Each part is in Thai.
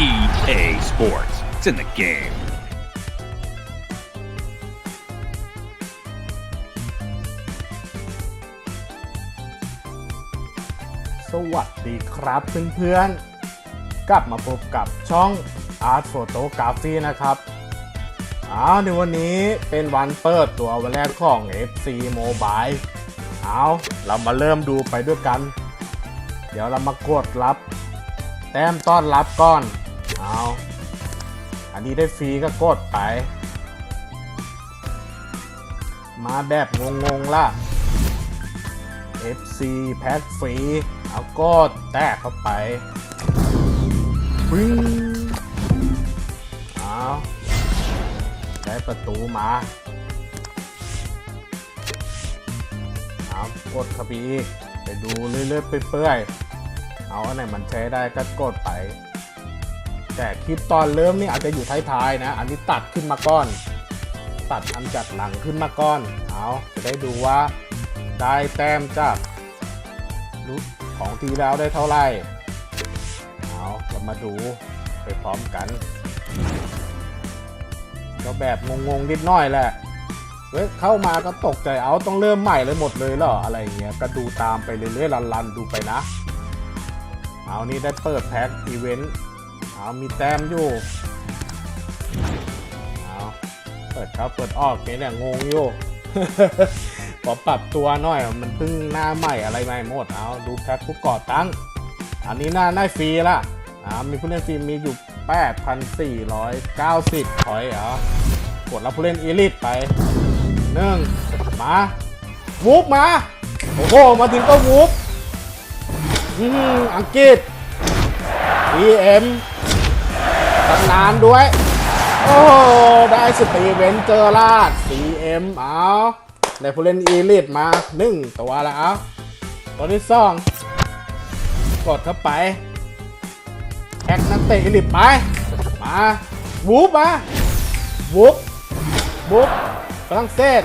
EA Sports. It's in the game. สวัสดีครับเพื่อนๆ กลับมาพบกับช่อง Art Photography นะครับอ้าวในวันนี้เป็นวันเปิดตัววันแรกของ FC Mobile เอาเรามาเริ่มดูไปด้วยกัน เดี๋ยวเรามากดรับ แต้มต้อนรับก่อน เอาอันนี้ได้ฟรีก็กดไป มาแบบงงๆล่ะ FC แพ็คฟรี เอาก็แตกเข้าไปวิ่งเอาได้ประตูมาเอากดเข้าไปอีกไปดูเรื่อยๆเปื่อยๆเอาอันไหนมันใช้ได้ก็กดไป แต่คลิปตอนเริ่มนี่อาจจะอยู่ท้ายๆนะ อันนี้ตัดขึ้นมาก่อน ตัดอันจัดหลังขึ้นมาก่อน เอาจะได้ดูว่าได้แต้มจากของทีแล้วได้เท่าไหร่ เอาเรามาดูไปพร้อมกัน ก็แบบงงๆนิดหน่อยแหละเว้ยเข้ามาก็ตกใจเอาต้องเริ่มใหม่เลยหมดเลยเหรออะไรเงี้ย ก็ดูตามไปเรื่อยๆลันๆดูไปนะ เอานี่ได้เปิดแพ็คอีเวนต์ เอามีแต้มอยู่เอาเปิดเข้าเปิดออกเนี่ยงงอยู่ขอปรับตัวหน่อยมันเพิ่งหน้าใหม่อะไรใหม่หมดเอาดูแพ็คผู้ก่อตั้ง อันนี้หน้าได้ฟรีละอ่ามีผู้เล่นฟรีมีอยู่ 8,490พอยต์เหรอกดรับผู้เล่นอีลิทไปหนึ่งมาวูบมา โอ้โห มาถึงก็วูบอืมอังกฤษ EM ตำนานด้วย โอ้ได้สตีเวนเจอร์ลาด CM เอาได้ผู้เล่นอีลิทมาหนึ่งตัวแล้วเอาตัวที่สองกดเข้าไปแอคนักเตะอีลิทไป มาวูบมาวูบวูบฝรั่งเศส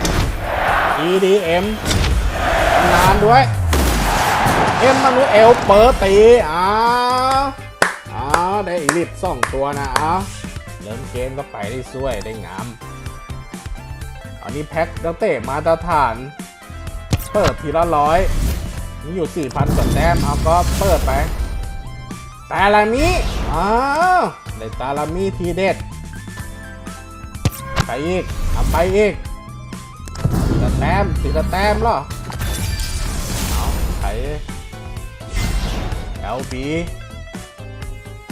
EDM ตำนานด้วย เอ็มมานูเอลเปิดตีอ้า ได้อีลิทสองตัวนะอ้าเริ่มเกมก็ไปได้สวยได้งาม อันนี้แพ็คนักเตะมาตรฐาน เปิดทีละร้อยมีอยู่4,000กว่าแต้มเอาก็เปิดไปตาลามิอ้าวได้ตาลามิทีเด็ดไปอีกเอาไปอีกติดแต้มติดละแต้มเหรอเอาไถ LB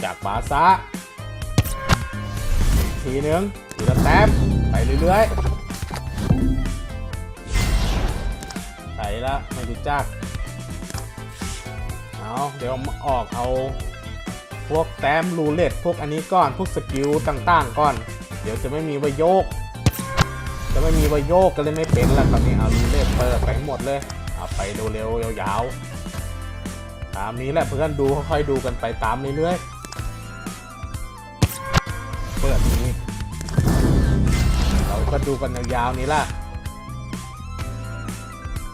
จากบาซ่าอีกทีนึงทีละแต้มไปเรื่อยๆไปละไม่รู้จัก เอาเดี๋ยวมาออกเอา พวกแต้มรูเล็ตพวกอันนี้ก่อน พวกสกิลต่างๆก่อน เดี๋ยวจะไม่มีวโยก จะไม่มีวโยกก็เลยไม่เป็นแล้วคราวนี้เอารูเล็ตเปิดไปหมดเลยเอาไปเร็วๆยาวๆตามนี้แหละเพื่อนดูค่อยๆดูกันไปตามเรื่อยๆ ก็ดูกันยาวๆนี้ล่ะ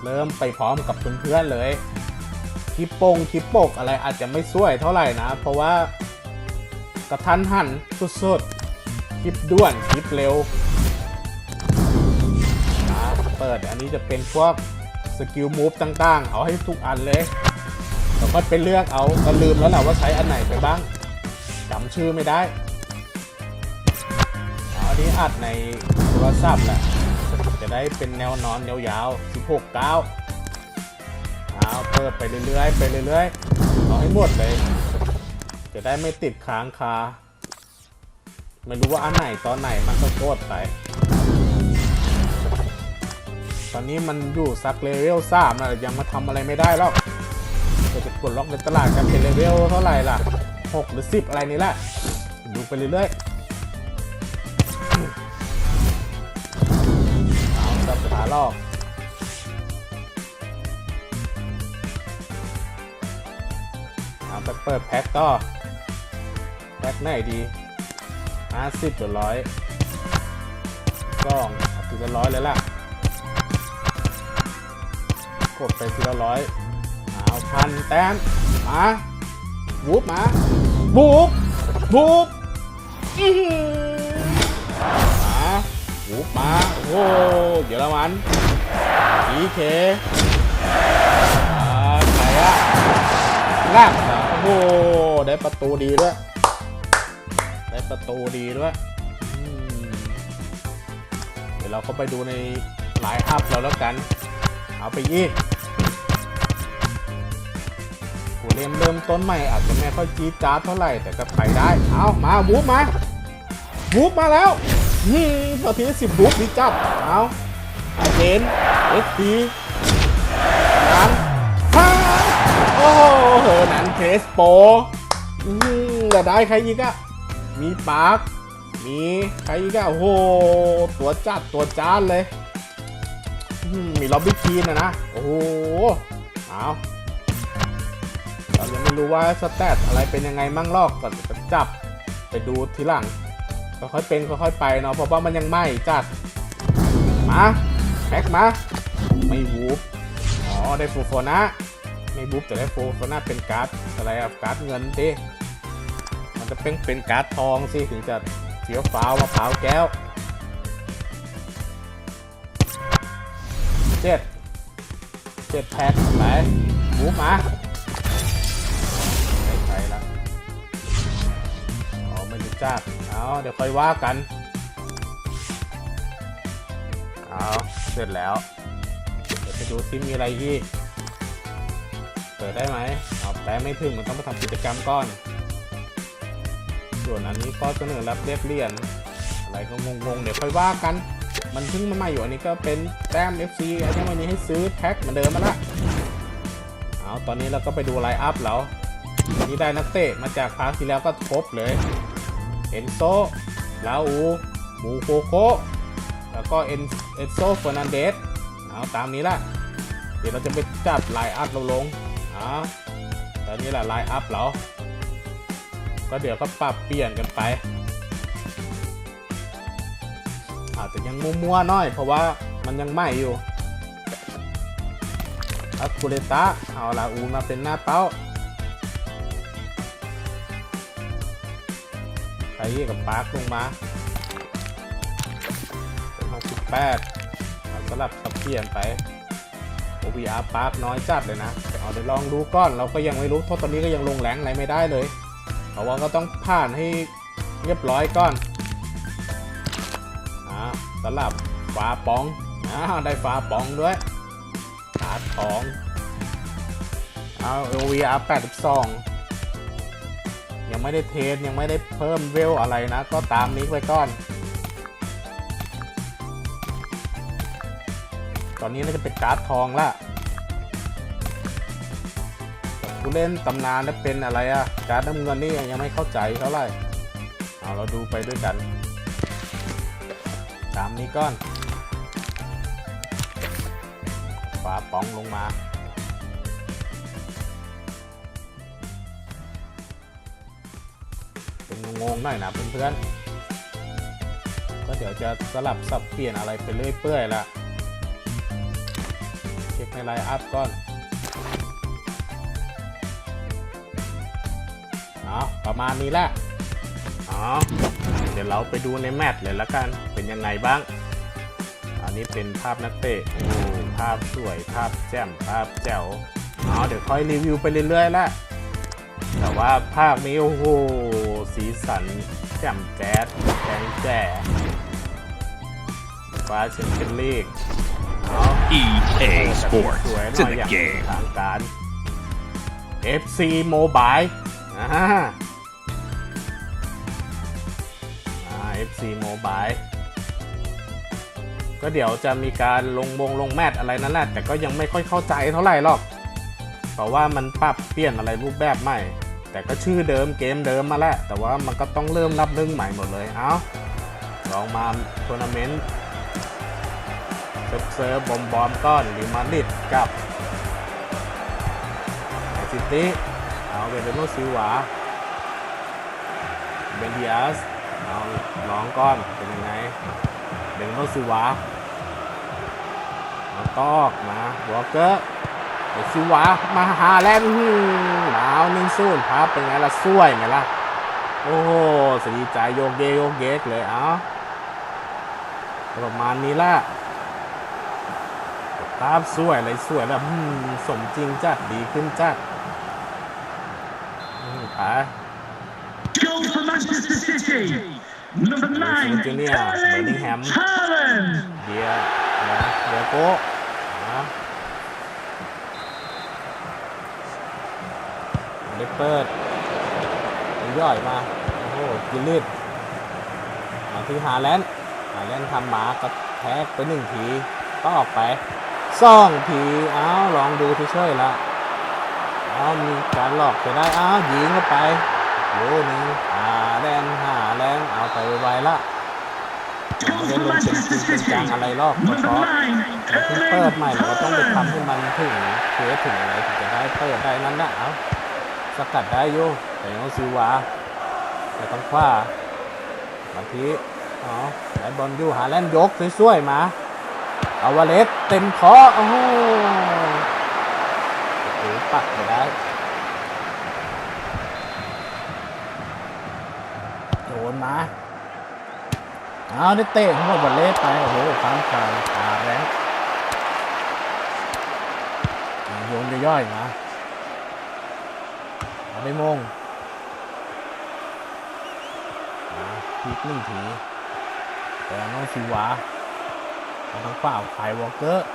เริ่มไปพร้อมกับเพื่อนๆเลยคลิปโปงคลิปปกอะไรอาจจะไม่สวยเท่าไหร่นะ เพราะว่ากระทันหันสุดๆคลิปด่วนคลิปเร็วอ่าเปิดอันนี้จะเป็นพวกสกิลมูฟต่างๆ เอาให้ทุกอันเลยแล้วก็เป็นเลือกเอาก็ลืมแล้วแหละว่าใช้อันไหนไปบ้างจำชื่อไม่ได้อันนี้อัดใน รศัพท์แหละจะได้เป็นแนวนอนยาวๆ 16 9เอาเปิดไปเรื่อยๆ ไปเรื่อยๆ เอาให้หมดเลย จะได้ไม่ติดค้างคา ไม่รู้ว่าอันไหนตอนไหนมันก็โคตรไป ตอนนี้มันอยู่สักเลเวลสามนะยังมาทำอะไรไม่ได้หรอกจะกดล็อกในตลาดกันเป็นเลเวลเท่าไหร่ล่ะหกหรือสิบอะไรนี่แหละ ดูไปเรื่อยๆาสับขาลอกเอาไปเปิดแพ็คต่อแพ็คไหนดีห้าสิบหรือร้อยกล้องเอาทีละร้อยเลยล่ะ กดไปทีละร้อยเอาพันแต้มมาวูบมาวูบบุบอือ บุบมาโอ้โหเยอรมันสีเคใครอะลากโอ้โหได้ประตูดีด้วย ได้ประตูดีด้วยเดี๋ยวเราเข้าไปดูในไลน์อัพเราแล้วกัน เอาไปยี่ผู้เล่นเริ่มต้นใหม่อาจจะไม่ค่อยจี๊ดจ๊าดเท่าไหร่แต่ก็ไปได้ เอามาบูฟมาบูฟมาแล้ว อืมาทีสิบบูฟดีจัดเอาอาเจนเอสพีนันฮ่าโอ้โหเฮอนันเทสโปอืมจะได้ใครอีกอะมีปาร์คมีใครอีกอะโอ้โห ตัวจัดตัวจ้านเลยมีล็อบบี้คีนนะนะ โอ้โหเอาเรายังไม่รู้ว่าสแตทอะไรเป็นยังไงมั่งลอกก่อนจะจับไปดูทีหลัง ค่อยๆเป็นค่อยๆไปเนาะเพราะว่ามันยังไม่จัดมาแม็กมาไม่วูบอ๋อได้ฟูโฟนะไม่บูบแต่ได้ฟูโฟนะเป็นการ์ดอะไรอะการ์ดเงินดิมันจะเป็นเป็นการ์ดทองสิถึงจะเฟี้ยวฟ้าวมะพร้าวแก้วเจ็ดเจ็ดแพ็คไปหมูมา จักเอาเดี๋ยวค่อยว่ากัน เอาเสร็จแล้ว เดี๋ยวไปดูซิมีอะไรอีกเปิดได้ไหมเอาแต่ไม่ถึงมันต้องมาทำกิจกรรมก่อน ส่วนอันนี้ก็เสนอรับเรียบเรียน อะไรก็งงๆ เดี๋ยวค่อยว่ากัน มันเพิ่งมาใหม่อยู่อันนี้ก็เป็นแต้ม FC อันนี้วันนี้ให้ซื้อแพ็คเหมือนเดิมมาละเอาตอนนี้เราก็ไปดูไลน์อัพแล้วนนี้ได้นักเตะมาจากครั้งที่แล้วก็ครบเลย เอนโซลาอูบูโคโคแล้วก็เอนเอนโซเฟอร์นันเดสเอาตามนี้ละเดี๋ยวเราจะไปจัดไลน์อัพเราลงเอาตอนนี้แหละไลน์อัพเราก็เดี๋ยวก็ปรับเปลี่ยนกันไปอาจจะยังมัวๆหน่อย เพราะว่ามันยังใหม่อยู่อัคูเลตาเอาลาอูมาเป็นหน้าเป้า ใครกับปาร์คลงมาเป็นหกสิบแปดเอาสลับสับเปลี่ยนไป OVR ปาร์คน้อยจัดเลยนะแต่เอาเดี๋ยวลองดูก่อนเราก็ยังไม่รู้เพราะตอนนี้ก็ยังลงแรงอะไรไม่ได้เลยเพราะว่าก็ต้องผ่านให้เรียบร้อยก่อนอ่าสลับฟ้าปองอ่าได้ฟ้าปองด้วยขาดทองเอา OVR 82 ยังไม่ได้เทสยังไม่ได้เพิ่มเวลอะไรนะ ก็ตามนี้ไว้ก่อน ตอนนี้น่าจะเป็นการ์ดทองละแต่ผู้เล่นตำนานน่ะเป็นอะไรอะการ์ดน้ำเงินนี่ยังไม่เข้าใจเท่าไหร่เอาเราดูไปด้วยกัน ตามนี้ก้อนฝาป๋องลงมา งงๆหน่อยนะเพื่อนๆ ก็เดี๋ยวจะสลับสับเปลี่ยนอะไรไปเรื่อยเปื่อยละเช็คในไลน์อัพก่อนเอาประมาณนี้แหละอ๋อเดี๋ยวเราไปดูในแมตช์เลยละกัน เป็นยังไงบ้าง อันนี้เป็นภาพนักเตะโอ้ภาพสวย ภาพแจ่ม ภาพแจ๋วอ๋อเดี๋ยวค่อยรีวิวไปเรื่อยๆละแต่ว่าภาคนี้โอ้โห สีสันแจ่มแจ๊ดแจงแจ๋ฟ้าแชมเปี้ยนลีกอ๋อ EA ส Sports. วยห It's น่อย in อ the ย่างเป็น game. ทางการ FC Mobile อ่าอ่า FC Mobile ก็เดี๋ยวจะมีการลงวงลงแมตช์อะไรนั่นแหละแต่ก็ยังไม่ค่อยเข้าใจเท่าไหร่หรอก เพราะว่ามันปรับเปลี่ยนอะไรรูปแบบใหม่ แต่ก็ชื่อเดิมเกมเดิมมาแล้ว แต่ว่ามันก็ต้องเริ่มนับหนึ่งใหม่หมดเลย เอาลองมาทัวร์นาเมนต์เซิร์ฟเซิร์ฟบอมบอมก้อนหรือมาริดกับแมนซิตี้เอาเบนเดโนซิวาเบนดิอาสเอาลองก้อนเป็นยังไงเบนโนซิวามาตอกมาวอลเกอร์ เดยวซิวามาหาแลนด์อื้อหือหนาวหนึ่งศูนย์ครับ เป็นไงล่ะสวยไหมล่ะ โอ้โหสีใจโยกเยกโยกเยกเลยเอาประมาณนี้ละภาพสวยอะไรสวยแล้วอืมสมจริงจัดดีขึ้นจัดอืมไป Goal for Manchester City. Number nine, Virginia, Erling Bellingham. Haaland. เดียนะเดียโก้นะ ได้เปิดย่อยมา โอ้โหกินลิดมาที่ฮาแลนด์ฮาแลนด์ทำหมากระแทกไปหนึ่งทีต้องออกไปสองทีอ้าวลองดูที่ช่วยละอ้าวมีการหลอกจะได้อ้าวยิงเข้าไปโอ้หนึ่งฮาแลนด์ฮาแลนด์เอาไปไวๆละ Goal ไม่ได้ for ลงเป็นจ Manchester ริงเป็นจัง City. อะไรหรอกเพ Number ราะ nine, เราเพิ่งเปิด Erling ใหม่เราก็ต้องไปทำให้ Haaland. มันถึงเคสถึงอะไรถึงจะได้เปิดได้นั่นนะเอา สกัดได้อยู่แต่ยังซิวาแต่ต้องคว้ามาทีอ๋อไหนบอลอยู่หาแลนยกสวยๆมาเอาวาเลสเต็มคอโอ้โหโอ้โหปัดไปได้โดนมาเอาได้เตะของบอลเล่ไปโอ้โหข้ามคานขาแรงโยนย่อยๆมา ได้มงอ่าพลิกหนึ่งทีแต่น้องซิวาเอาทั้งเปล่าไขายวอลเกอร์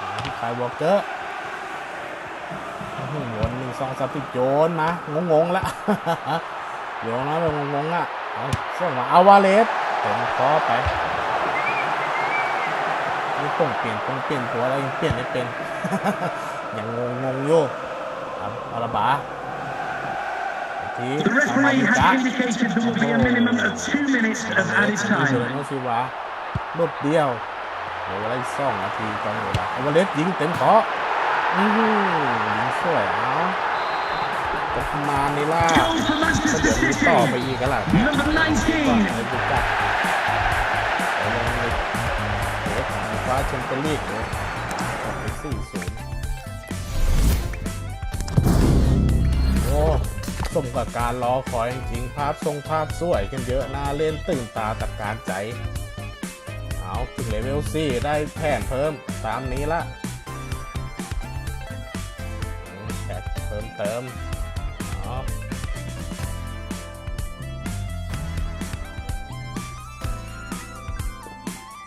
อ่าที่ไขาวอลเกอร์วนหนึ่งสองสามติดโยนมางงๆล้วโยนมาแบบงงๆอะเอาส่งมาอาวาเลสเต็มคอไปนี่ต้องเปลี่ยนต้องเปลี่ยนตัวแล้วยังเปลี่ยนไม่เป็น ยังงงงงๆอยู่เอาเอาละบาที The เอามา referee ดิจ้า has indicated there will be a minimum of two minutes of added เซเล time. โนซิวาลุดเดียวเดี๋ยวเวลาอีกสองนาทีตอนเวลาเอาวาเลสยิงเต็มคออือหือยิงสวยเอาจะประมาณนี้ล่ะ Goal for ก็ Manchester เดี๋ยวมีต่อไป City. อีกกันล่ะ Number ก่อน 19, เลยดูจัดเดี๋ยวลงเลยเดี๋ยวคว้าแชมเปี้ยนลีกเลยออกไปสี่ศูนย์ สมกับการรอคอยจริงๆภาพทรงภาพสวยกันเยอะน่าเล่นตื่นตาตัดการใจ เอาถึงเลเวล4ได้แผ่นเพิ่มตามนี้ละแผนเพิ่มเติมอ๋อ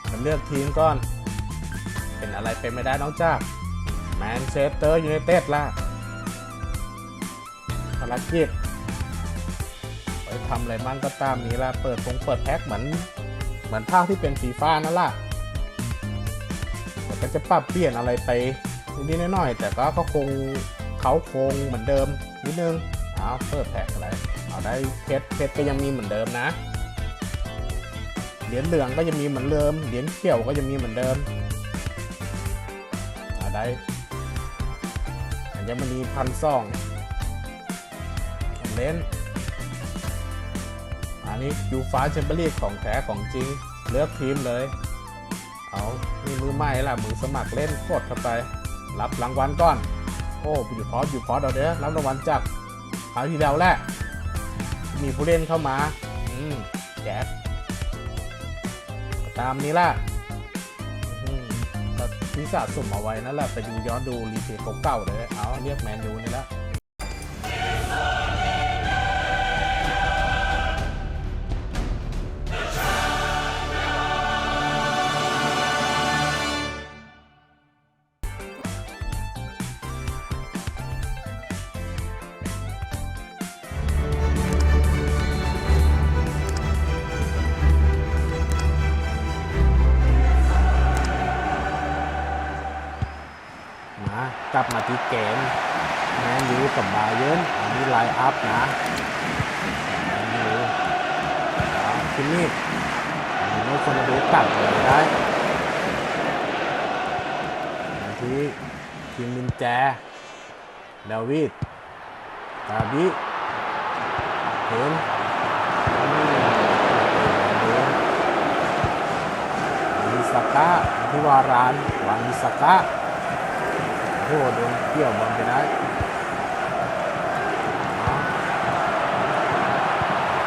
มันเลือกทีมก่อน เป็นอะไรเป็นไม่ได้น้องจ้าแมนเชสเตอร์ยูไนเต็ดล่ะารกิจไปทำอะไรบ้างก็ตามนี้ละเปิดพงเปิดแพ็คเหมือน เหมือนภาคที่เป็นฟีฟ่านั่นล่ะแต่ก็จะปรับเปลี่ยนอะไรไปนิดหน่อย แต่ก็ก็คงเขาคงเหมือนเดิมนิดนึงเอาเปิดแพ็คอะไรเอาได้เพชรเพชรก็ยังมีเหมือนเดิมนะเหรียญเหลืองก็จะมีเหมือนเดิม เหรียญเขียวก็จะมีเหมือนเดิมอะได้อัญมณีพันสอง เล่นอันนี้ยูฟ้าแชมเปี้ยนลีกของแท้ของจริง เลือกทีมเลย เอานี่มือใหม่ล่ะ มือสมัครเล่นกดเข้าไป รับรางวัลก่อน โอ้อยู่พอสอยู่พอสเอาเด้อรับรางวัลจากคราวที่แล้วแหละ มีผู้เล่นเข้ามา อืมแจกตามนี้ล่ะอืมแบบที่สะสมเอาไว้นั่นแหละไปดูย้อนดูรีเพย์เก่าๆเลย เอาเรียกแมนยูนี่ละ ลับมาที่เกมแมนยูกับบาเยิร์นอันนี้ไลน์อัพนะแมนยูเอาคิมมี่อันนี้คนมาดูตัดเลยได้มาที่ทีมมินแจดาวิดดาวิเห็นวิสกะที่วารานวานิสกะ โหโดนเที่ยวบอลไปได้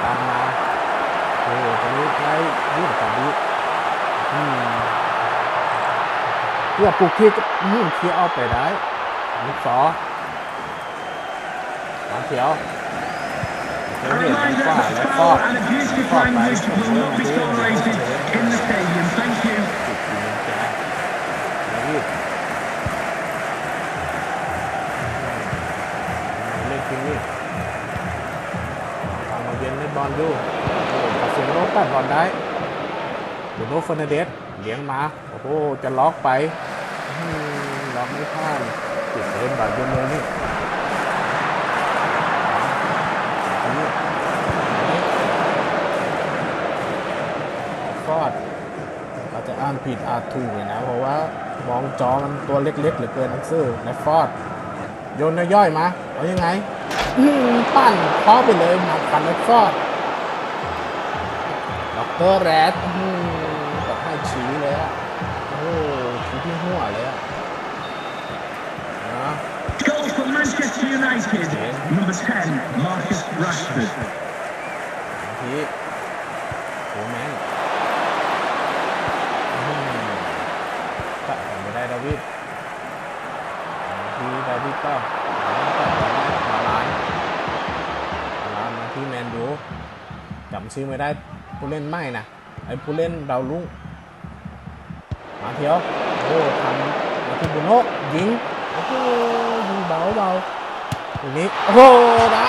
ตามมาโอ้โหตอนนี้ใช้ยืดสองวิเพื่อปลุกที่ยื่งเทียเอาไปได้ลูกสอสามเขียวเดี๋ยวเห็นกว่าแล้วก็ก็ไป ดูตัดสินโรตัดบอลได้บูโนเฟอร์นันเดสเลี้ยงมา โอ้โห จะล็อกไป ล็อกไม่พลาดติดเล่นบาดเจ็บเลยนี่ฟอดอาจจะอ่านผิดอาจถูกเลยนะ เพราะว่ามองจอมันตัวเล็กๆเหลือเกินนักซื่อในฟอดโยนย่อยๆมา เอายังไงอื้อหือปั้นเคาะไปเลยมาคันในฟอด เตอร์แรดอื้อหือแบบให้ชี้เลยอะโอ้โหชี้ที่หัวเลยอะนะ Goal for Manchester United. Number 10, Marcus Rashford. ทีโหแมนอื้อหือตัดกันไม่ได้ดาวิดทีดาวิดก็ตัดกันได้มาลานมาลานมาที่แมนยูจำชื่อไม่ได้ ผู้เล่นไม่นะไอ้ผู้เล่นดาวรุ่งมาเทียวโอ้ทำมาที่บุโนะยิงโอ้โหยิงเบาเบาตรงนี้โอ้โหได้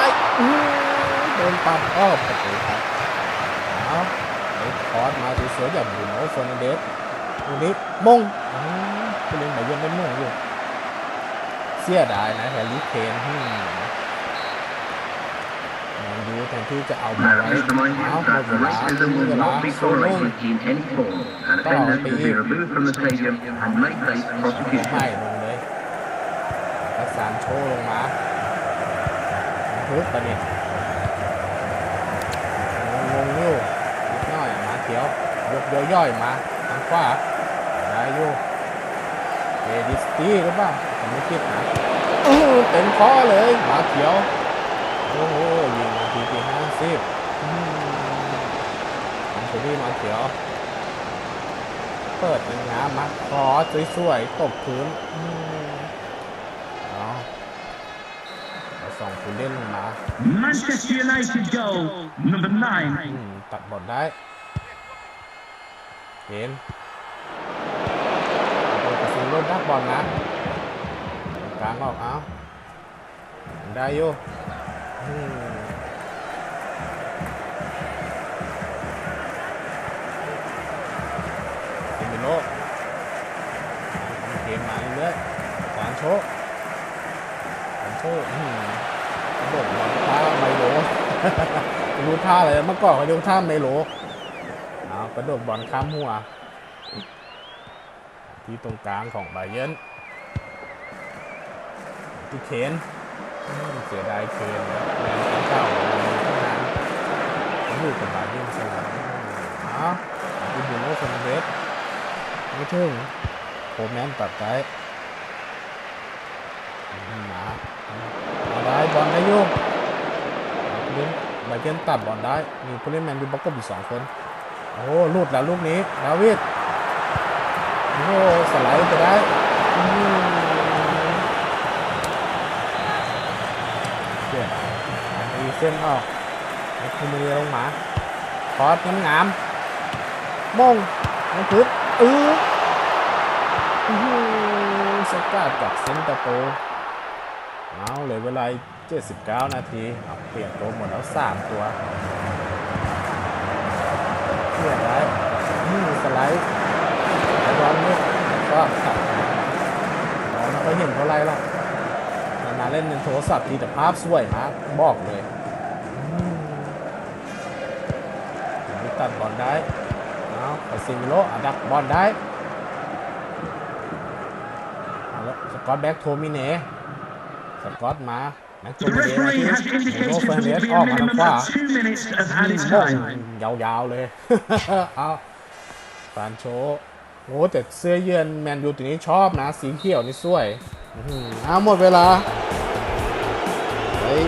โดนปัดอ้อประตูครับเอาไอ้คอสมาสวยๆอย่างบุโนะเฟอร์นันเดสตรงนี้มงผู้เล่นแบบยังได้มงอยู่เสียดายนะแฮร์รี่เคนที่ แมนยูแทนที่จะเอามาไว้ Referees remind you เอาหม that ด the เวลา racism หมด will เวลา not be โซนง tolerated in any form, and Tao offenders bị will be im. removed from the stadium and may face ไม่ prosecution. ลงเลยประสานโชว์ลงมาฮึบประเด็นงงอยู่นิดหน่อยมาเขียวยกย่อยๆมาทางขวาได้อยู่เอดิสตี้หรือเปล่าผมไม่คิดนะอื้อเต็มข้อเลยมาเขียว โอ้โหยิงนาทีที่ห้าสิบอืมอันนี้มาเขียว เปิดเป็นงามมาขอสวยๆตบพื้นอืมเอาเอาสองผู้เล่นมา Manchester United goal. Number อื 9, มตัดบอลได้เห็นโดนกระสุนรถดักบอลนะกลางออกเอาได้อยู่อืม เซมิโลทำเกมมาเรื่อยๆสารโชคสารโชคกระโดดบอลท่าไมโลรู้ท่าอะไรเมื่อก่อนเขาเรียกท่าไมโลเอากระโดดบอลข้ามหัว ที่ตรงกลางของไบเยนที่เคน เสียดายเคนแล้วแมนเป็นเข้าตั้งนานผมอยู่กับไบเยร์นสลับเอาดูดูโน่คนเวสไม่ถึงโคแมนตัดได้อืมหมาเอาได้บอลได้ยุ่เล่นไบเยร์นตัดบอลได้ มีผู้เล่นแมนยูประกบอยู่สองคน โอ้ลุดแล้วลูกนี้ดาวิดโอ้สไลด์ไปได้อืมเสียอันนี้ เส้นออกไอ้คุมือลงมาคอสงามงามมงน้ำพึกเอออื้อสกัดจากเซนตะโตเอาเลยเวลา 79 นาทีเอาเปลี่ยนตัวหมดแล้ว 3 ตัวเปลี่ยนได้อืมสไลด์ไอ้บอลนี่ก็ขับบอลไม่เห็นเท่าไรหรอกนานๆเล่นในโทรศัพท์ทีแต่ภาพสวยมากบอกเลย ตัดบอลได้เอาไปซิมิโลอะดักบอลได้เอาแล้วสกอตแบ็กโทมิเน่สกอตมาแม็กโท the มิเน่มา referee ที่ has โน indicated เฟอร์เน there ส will be ออ a กมาทาง minimum ขวา of two minutes of added โอ้ย time. ยาวๆเลยเอาฟานโชโอ้แต่เสื้อเยือนแมนยูตัวนี้ชอบนะ สีเขียวนี่สวยอื้อหือเอาหมดเวลาเฮ้ย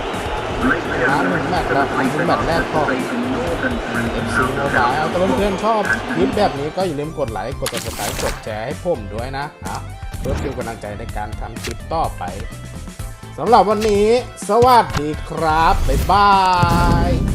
Late นะหนึ่งแมตช์ละหนึ่งแมตช์แรกก็ Facing more than เอฟซี โมบายเอาแต่เพื่อนๆชอบคลิปแบบนี้ก็อย่าลืมกดไลค์ กดติดตามกดแชร์ให้ผมด้วยนะอะเพื่อเป็นกำลังใจในการทำคลิปต่อไปสำหรับวันนี้ สวัสดีครับ บ๊ายบาย